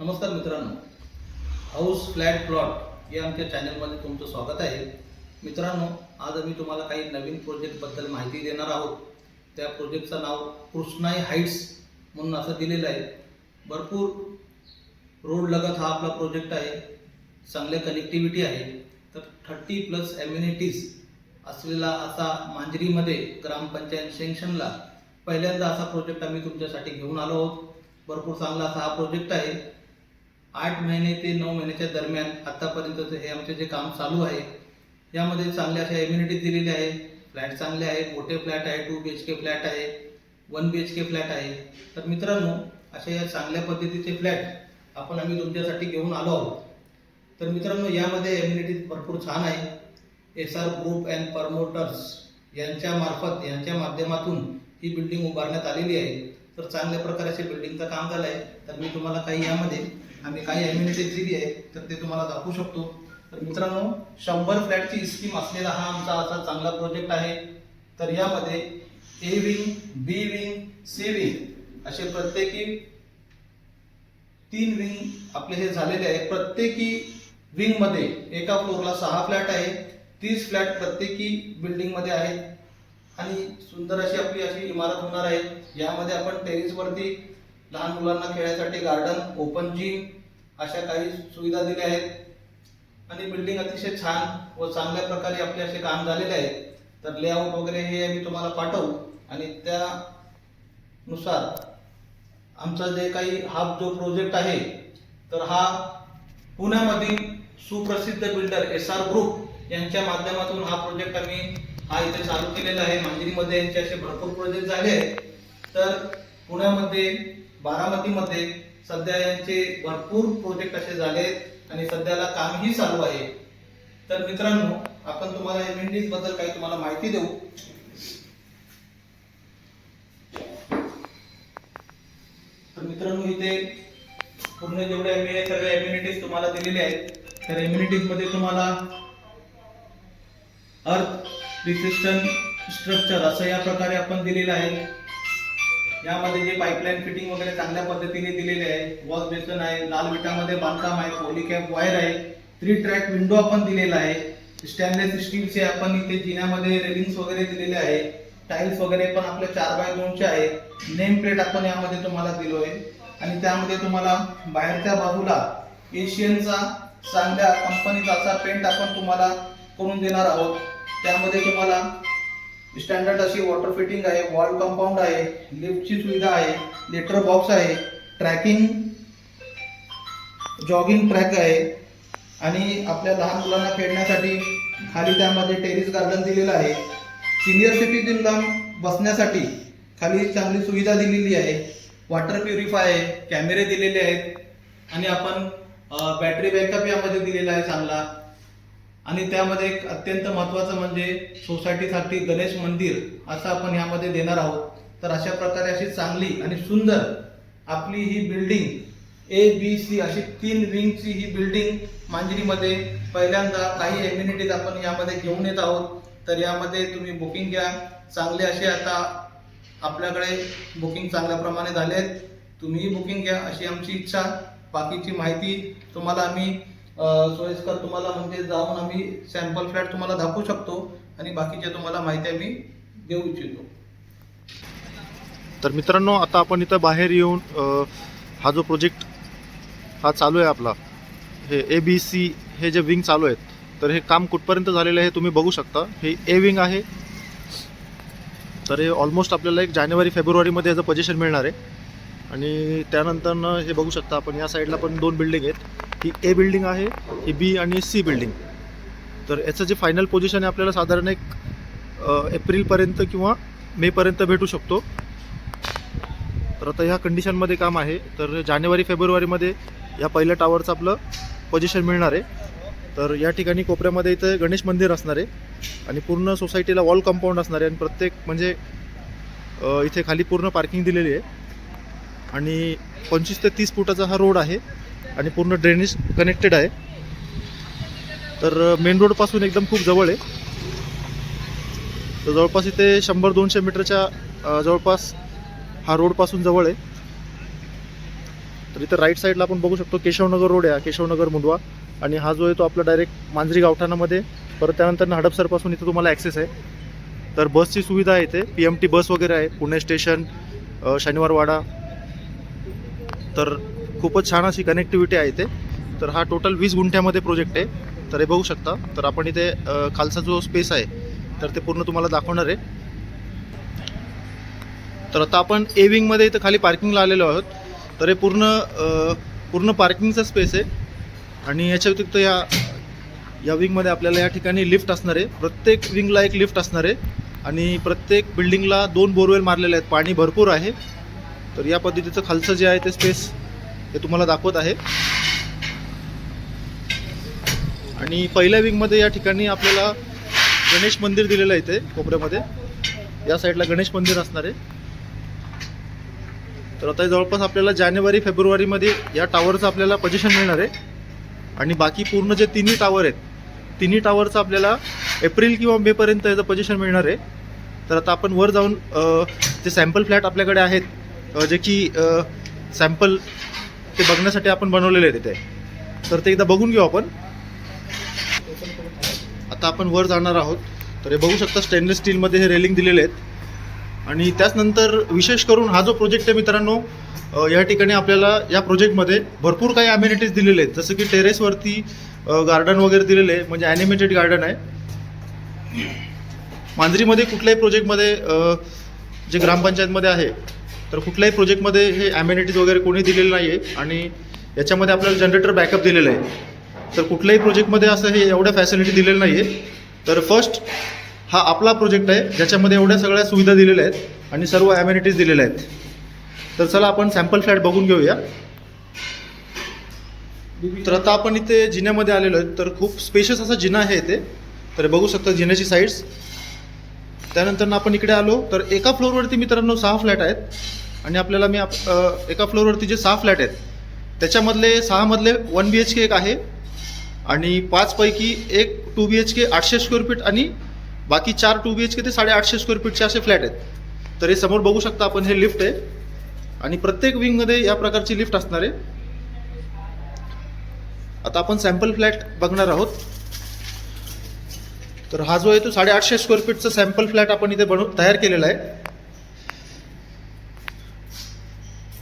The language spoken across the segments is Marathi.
नमस्कार मित्रांनो. हाऊस फ्लॅट प्लॉट या आमच्या चॅनलमध्ये तुमचं स्वागत आहे. मित्रांनो आज आम्ही तुम्हाला काही नवीन प्रोजेक्टबद्दल माहिती देणार आहोत. त्या प्रोजेक्टचं नाव कृष्णाई हाईट्स म्हणून असं दिलेलं आहे. भरपूर रोड लगत हा आपला प्रोजेक्ट आहे. चांगले कनेक्टिव्हिटी आहे. तर थर्टी प्लस एम्युनिटीज असलेला असा मांजरीमध्ये ग्रामपंचायत सेंक्शनला पहिल्यांदा असा प्रोजेक्ट आम्ही तुमच्यासाठी घेऊन आलो आहोत. भरपूर चांगला असा हा प्रोजेक्ट आहे. आठ महिने ते नऊ महिन्याच्या दरम्यान आतापर्यंतचं हे आमचे जे काम चालू आहे यामध्ये चांगल्या अशा एम्युनिटीज दिलेल्या आहे. फ्लॅट चांगले आहेत मोठे फ्लॅट आहे two B H K flat आहे one B H K flat आहे. तर मित्रांनो अशा या चांगल्या पद्धतीचे फ्लॅट आपण आम्ही तुमच्यासाठी घेऊन आलो आहोत. तर मित्रांनो यामध्ये एम्युनिटीज भरपूर छान आहे. S R group and promoters यांच्या मार्फत यांच्या माध्यमातून ही बिल्डिंग उभारण्यात आलेली आहे. तर चांगल्या प्रकारचे बिल्डिंगचं काम झालं आहे तर मी तुम्हाला काही यामध्ये आम्ही काही एम्युनिटीज दिली आहे तर ते तुम्हाला दाखवू शकतो. तर मित्रांनो शंभर फ्लॅटची स्कीम असलेला हा आमचा असा चांगला प्रोजेक्ट आहे. तर यामध्ये A wing B wing C wing असे प्रत्येकी तीन विंग आपले हे झालेले आहे प्रत्येकी विंगमध्ये एका फ्लोरला सहा फ्लॅट आहे तीस फ्लॅट प्रत्येकी बिल्डिंगमध्ये आहेत. आणि सुंदर अशी आपली अशी इमारत होणार आहे. यामध्ये आपण टेरिस वरती लहान मुलांना खेळायसाठी गार्डन ओपन जिम अशा काही सुविधा दिल्या आहेत. आणि बिल्डिंग अतिशय छान व चांगल्या प्रकारे आपले असे काम झालेले आहे तर लेआउट वगैरे हे आम्ही तुम्हाला पाठवू. आणि त्यानुसार आमचा जे काही हा जो प्रोजेक्ट आहे तर हा पुण्यामधील सुप्रसिद्ध बिल्डर एस आर ग्रुप यांच्या माध्यमातून हा प्रोजेक्ट आम्ही हा इथे चालू केलेला आहे. मांजरीमध्ये यांचे असे भरपूर प्रोजेक्ट झाले आहेत. तर पुण्यामध्ये बारामतीमध्ये सध्या यांचे भरपूर प्रोजेक्ट असे झाले आहेत आणि सध्याला कामही चालू आहे. तर मित्रांनो आपण तुम्हाला एमबद्दल काही तुम्हाला माहिती देऊ. तर मित्रांनो इथे पूर्ण जेवढे आम्ही सगळे इम्युनिटीज तुम्हाला दिलेले आहेत तर इम्युनिटीजमध्ये तुम्हाला अर्थ रिसिस्टंट स्ट्रक्चर असं या प्रकारे आपण दिलेलं आहे. यामध्ये जे पाईपलाईन फिटिंग वगैरे चांगल्या पद्धतीने दिलेले आहे वॉल बेसन आहे लाल विटामध्ये बांधकाम आहे पॉलिकॅप वायर आहे थ्री ट्रॅक विंडो आपण दिलेला आहे. स्टॅनलेस स्टीलचे आपण इथे जिन्यामध्ये रेलिंग्स वगैरे दिलेले आहे. टाईल्स वगैरे पण आपले चार बाय दोनचे आहे. नेम प्लेट आपण यामध्ये तुम्हाला दिलो आहे. आणि त्यामध्ये तुम्हाला बाहेरच्या बाजूला एशियनचा चांगल्या कंपनीचा असा पेंट आपण तुम्हाला करून देणार आहोत. त्यामध्ये तुम्हाला स्टँडर्ड अशी वॉटर फिटिंग आहे वॉल कंपाऊंड आहे लिफ्टची सुविधा आहे लेटर बॉक्स आहे ट्रॅकिंग जॉगिंग ट्रॅक आहे आणि आपल्या लहान मुलांना खेळण्यासाठी खाली त्यामध्ये टेरिस गार्डन दिलेलं आहे. सिनियर सिटीजनला बसण्यासाठी खाली चांगली सुविधा दिलेली आहे. वॉटर प्युरिफाय आहे कॅमेरे दिलेले आहेत आणि आपण बॅटरी बॅकअप यामध्ये दिलेला आहे चांगला. आणि त्यामध्ये एक अत्यंत महत्त्वाचं म्हणजे सोसायटीसाठी गणेश मंदिर असं आपण यामध्ये देणार आहोत. तर अशा प्रकारे अशी चांगली आणि सुंदर आपली ही बिल्डिंग ए बी सी अशी तीन विंगची ही बिल्डिंग मांजरीमध्ये पहिल्यांदा काही एम्युनिटीज आपण यामध्ये घेऊन येत आहोत. तर यामध्ये तुम्ही बुकिंग घ्या. चांगले असे आता आपल्याकडे बुकिंग चांगल्या प्रमाणे झाले आहेत तुम्हीही बुकिंग घ्या अशी आमची इच्छा. बाकीची माहिती तुम्हाला आम्ही सोयीस्कर तुम्हाला म्हणजे जाऊन आम्ही सॅम्पल फ्लॅट तुम्हाला दाखवू शकतो आणि बाकीच्या तुम्हाला माहिती आम्ही देऊ इच्छितो. तर मित्रांनो आता आपण इथं बाहेर येऊन हा जो प्रोजेक्ट हा चालू आहे आपला हे ए बी सी हे जे विंग चालू आहेत तर हे काम कुठपर्यंत झालेलं आहे हे तुम्ही बघू शकता. हे ए विंग आहे. तर हे ऑलमोस्ट आपल्याला एक जानेवारी फेब्रुवारीमध्ये याचं पोझिशन मिळणार आहे. आणि त्यानंतरनं हे बघू शकता आपण या साईडला पण दोन बिल्डिंग आहेत. ही ए बिल्डिंग आहे ही बी आणि सी बिल्डिंग तर याचं जे फायनल पोझिशन आहे आपल्याला साधारण एक एप्रिलपर्यंत किंवा मेपर्यंत भेटू शकतो. तर आता ह्या कंडिशनमध्ये काम आहे. तर जानेवारी फेब्रुवारीमध्ये या पहिल्या टावरचं आपलं पोझिशन मिळणार आहे. तर या ठिकाणी कोपऱ्यामध्ये इथं गणेश मंदिर असणार आहे. आणि पूर्ण सोसायटीला वॉल कंपाऊंड असणार आहे. आणि प्रत्येक म्हणजे इथे खाली पूर्ण पार्किंग दिलेली आहे. आणि पंचवीस ते तीस फुटाचा हा रोड आहे. आणि पूर्ण ड्रेनेज कनेक्टेड आहे. तर मेन रोडपासून एकदम खूप जवळ आहे. तर जवळपास इथे शंभर दोनशे मीटरच्या जवळपास हा रोडपासून जवळ आहे. तर इथं राईट साईडला आपण बघू शकतो केशवनगर रोड आहे केशवनगर मुंडवा. आणि हा जो आहे तो आपला डायरेक्ट मांजरी गावठाणामध्ये परत त्यानंतर हडपसरपासून इथं तुम्हाला ॲक्सेस आहे. तर बसची सुविधा आहे इथे. पी एम टी बस वगैरे आहे. पुणे स्टेशन शनिवारवाडा. तर खूपच छान अशी कनेक्टिव्हिटी आहे इथे. तर हा टोटल वीस गुंठ्यामध्ये प्रोजेक्ट आहे. तर हे बघू शकता. तर आपण इथे खालचा जो स्पेस आहे तर ते पूर्ण तुम्हाला दाखवणार आहे. तर आता आपण ए विंगमध्ये इथं खाली पार्किंगला आलेलो आहोत. तर हे पूर्ण पूर्ण पार्किंगचा स्पेस आहे. आणि याच्या व्यतिरिक्त या या विंगमध्ये आपल्याला या ठिकाणी लिफ्ट असणार आहे. प्रत्येक विंगला एक लिफ्ट असणार आहे. आणि प्रत्येक बिल्डिंगला दोन बोरवेल मारलेले आहेत. पाणी भरपूर आहे. तर या पद्धतीचं खालचं जे आहे ते स्पेस हे तुम्हाला दाखवत आहे. आणि पहिल्या विंगमध्ये या ठिकाणी आपल्याला गणेश मंदिर दिलेलं आहे इथे कोपऱ्यामध्ये. या साईडला गणेश मंदिर असणार आहे. तर आता जवळपास आपल्याला जानेवारी फेब्रुवारीमध्ये या टावरचं आपल्याला पजेशन मिळणार आहे. आणि बाकी पूर्ण जे तिन्ही टावर आहेत तिन्ही टावरचं आपल्याला एप्रिल किंवा मेपर्यंत याचं पजेशन मिळणार आहे. तर आता आपण वर जाऊन जे सॅम्पल फ्लॅट आपल्याकडे आहेत जे की सॅम्पल ते बघण्यासाठी आपण बनवलेले आहेत तिथे तर ते एकदा बघून घेऊ आपण. आता आपण वर जाणार आहोत. तर हे बघू शकता स्टेनलेस स्टीलमध्ये हे रेलिंग दिलेले आहेत. आणि त्याचनंतर विशेष करून हा जो प्रोजेक्ट आहे मित्रांनो या ठिकाणी आपल्याला या प्रोजेक्टमध्ये भरपूर काही अम्युनिटीज दिलेले आहेत. जसं की टेरेसवरती गार्डन वगैरे दिलेले आहे म्हणजे ॲनिमेटेड गार्डन आहे. मांजरीमध्ये कुठल्याही प्रोजेक्टमध्ये जे ग्रामपंचायतमध्ये आहे तर कुठल्याही प्रोजेक्टमध्ये हे ॲम्युनिटीज वगैरे कोणी दिलेलं नाही आहे आणि याच्यामध्ये आपल्याला जनरेटर बॅकअप दिलेलं आहे. तर कुठल्याही प्रोजेक्टमध्ये असं हे एवढ्या फॅसिलिटी दिलेलं नाही आहे तर फर्स्ट हा आपला प्रोजेक्ट आहे ज्याच्यामध्ये एवढ्या सगळ्या सुविधा दिलेल्या आहेत आणि सर्व ॲम्युनिटीज दिलेल्या आहेत. तर चला आपण सॅम्पल फ्लॅट बघून घेऊया. तर आता आपण इथे जिन्यामध्ये आलेलो आहे. तर खूप स्पेशस असा जिना आहे इथे. तर बघू शकता जिन्याची साईड्स त्यानंतर आपण इकडे आलो. तर एका फ्लोअरवरती मित्रांनो सहा फ्लॅट आहेत. आणि आपल्याला मी आप- एका फ्लोअरवरती जे सहा फ्लॅट आहेत त्याच्यामधले सहामधले वन बी एच के एक आहे आणि पाचपैकी एक टू बी एच के आठशे स्क्वेअर फीट आणि बाकी चार टू बी एच के ते साडेआठशे स्क्वेअर फीटचे असे फ्लॅट आहेत. तर हे समोर बघू शकता आपण हे लिफ्ट आहे. आणि प्रत्येक विंगमध्ये या प्रकारची लिफ्ट असणार आहे. आता आपण सॅम्पल फ्लॅट बघणार आहोत. तर हा जो आहे तो साडेआठशे स्क्वेअर फीटचा सॅम्पल फ्लॅट आपण इथे बनव तयार केलेला आहे.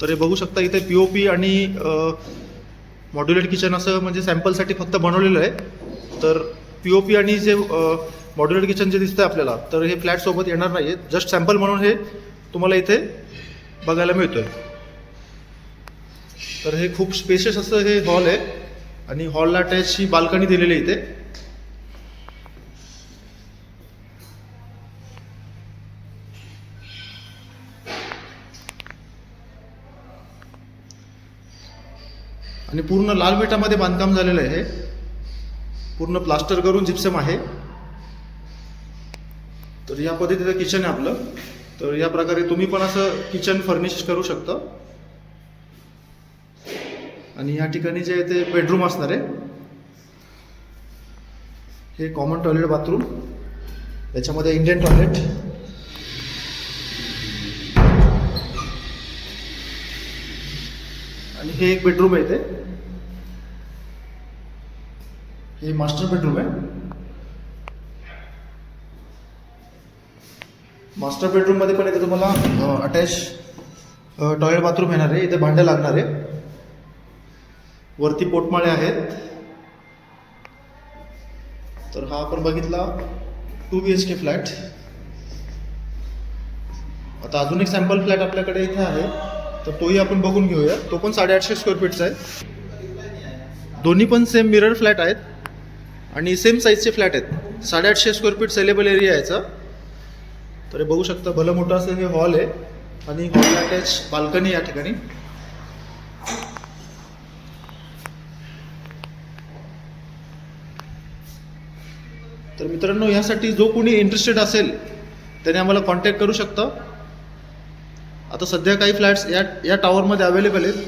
तर हे बघू शकता इथे पी ओ पी आणि मॉड्युलेट किचन असं म्हणजे सॅम्पलसाठी फक्त बनवलेलं आहे. तर पी ओ पी आणि जे मॉड्युलेट किचन जे दिसतं आपल्याला तर हे फ्लॅटसोबत येणार नाही आहे जस्ट सॅम्पल म्हणून हे तुम्हाला इथे बघायला मिळतं आहे तर हे खूप स्पेशियस असं हे हॉल आहे. आणि हॉलला अटॅच ही बाल्कनी दिलेली आहे इथे. आणि पूर्ण लाल विटामध्ये बांधकाम झालेलं आहे. पूर्ण प्लास्टर करून जिप्सम आहे. तर या पद्धतीचं किचन आहे आपलं. तर या प्रकारे तुम्ही पण असं किचन फर्निश करू शकता. आणि या ठिकाणी जे आहे ते बेडरूम असणार आहे. हे कॉमन टॉयलेट बाथरूम याच्यामध्ये इंडियन टॉयलेट हे एक बेडरूम आहे इथे. हे मास्टर बेडरूम आहे. मास्टर बेडरूममध्ये पण इथे तुम्हाला अटॅच टॉयलेट बाथरूम येणार आहे. इथे भांडे लागणार आहे. वरती पोटमाळे आहेत. तर हा आपण बघितला two B H K flat आता अजून एक सॅम्पल फ्लॅट आपल्याकडे इथे आहे. तर तोही आपण बघून घेऊया. तो पण साडेआठशे स्क्वेअर फीटचा आहे. दोन्ही पण सेम मिरर फ्लॅट आहेत. आणि सेम साईजचे फ्लॅट आहेत. साडेआठशे स्क्वेअर फीट सेलेबल एरिया आहे याचा. तर हे बघू शकता भलं मोठं असं हे हॉल आहे. आणि हॉल अटॅच बाल्कनी या ठिकाणी. तर मित्रांनो यासाठी जो कोणी इंटरेस्टेड असेल त्याने आम्हाला कॉन्टॅक्ट करू शकता. आता सध्या काही फ्लॅट्स या या टावरमध्ये अवेलेबल आहेत.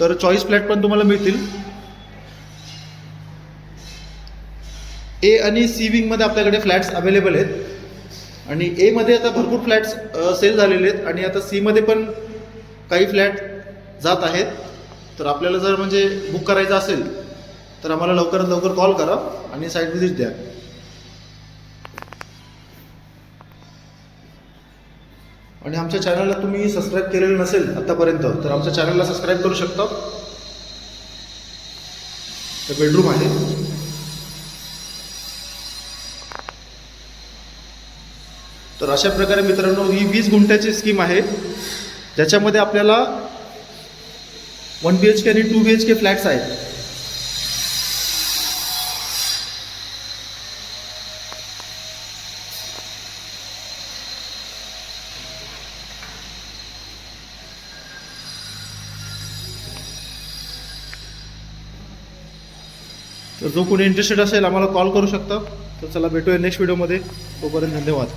तर चॉईस फ्लॅट पण तुम्हाला मिळतील. ए आणि सी विंगमध्ये आपल्याकडे फ्लॅट्स अवेलेबल आहेत. आणि एमध्ये आता भरपूर फ्लॅट्स सेल झालेले आहेत. आणि आता सीमध्ये पण काही फ्लॅट जात आहेत. तर आपल्याला जर म्हणजे बुक करायचं असेल तर आम्हाला लवकरात लवकर कॉल करा आणि साईट व्हिजिट द्या. आणि आमच्या चॅनलला तुम्ही सबस्क्राईब केलेलं नसेल आतापर्यंत तर आमच्या चॅनलला सबस्क्राईब करू शकता. तर बेडरूम आहे. तर अशा प्रकारे मित्रांनो ही वीस गुंठ्याची स्कीम आहे. ज्याच्यामध्ये आपल्याला वन बी एच के आणि two B H K flats आहेत. तर जो कोणी इंटरेस्टेड असेल आम्हाला कॉल करू शकता. तर चला भेटूया नेक्स्ट व्हिडिओमध्ये तोपर्यंत धन्यवाद.